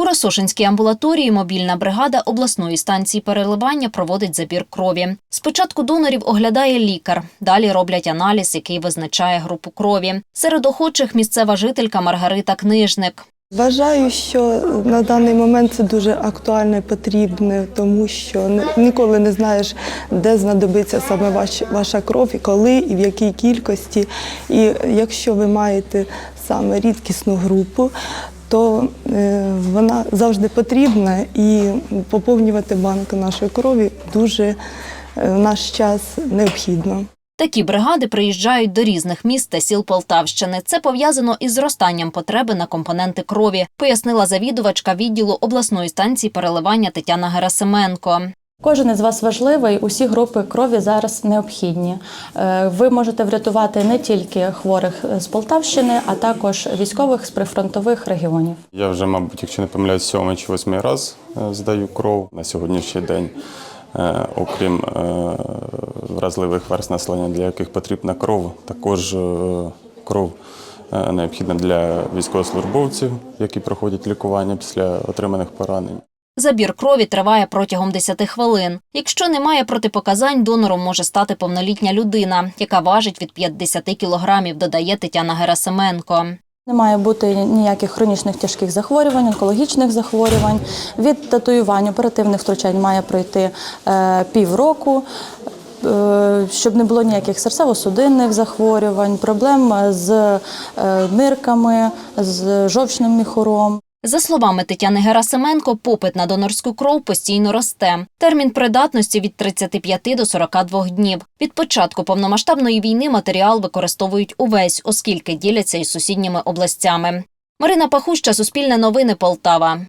У Росошинській амбулаторії мобільна бригада обласної станції переливання проводить забір крові. Спочатку донорів оглядає лікар, далі роблять аналіз, який визначає групу крові. Серед охочих місцева жителька Маргарита Книжник. Вважаю, що на даний момент це дуже актуально і потрібне, тому що ніколи не знаєш, де знадобиться саме ваша кров, і коли і в якій кількості. І якщо ви маєте саме рідкісну групу, то е, вона завжди потрібна і поповнювати банк нашої крові дуже е, в наш час необхідно. Такі бригади приїжджають до різних міст та сіл Полтавщини. Це пов'язано із зростанням потреби на компоненти крові, пояснила завідувачка відділу обласної станції переливання Тетяна Герасименко. Кожен із вас важливий, усі групи крові зараз необхідні. Е, Ви можете врятувати не тільки хворих з Полтавщини, а також військових з прифронтових регіонів. Я вже, мабуть, якщо не помиляюсь, сьомий чи восьмий раз е, здаю кров на сьогоднішній день. Е, Окрім вразливих верст населення, для яких потрібна кров, також кров необхідна для військовослужбовців, які проходять лікування після отриманих поранень. Забір крові триває протягом 10 хвилин. Якщо немає протипоказань, донором може стати повнолітня людина, яка важить від 50 кілограмів, додає Тетяна Герасименко. Не має бути ніяких хронічних тяжких захворювань, онкологічних захворювань. Від татуювань оперативних втручань має пройти е, півроку, е, щоб не було ніяких серцево-судинних захворювань, проблем з е, нирками, з жовчним міхуром. За словами Тетяни Герасименко, попит на донорську кров постійно росте. Термін придатності від 35 до 42 днів. Від початку повномасштабної війни матеріал використовують увесь, оскільки діляться із сусідніми областями. Марина Пахуща, Суспільне новини, Полтава.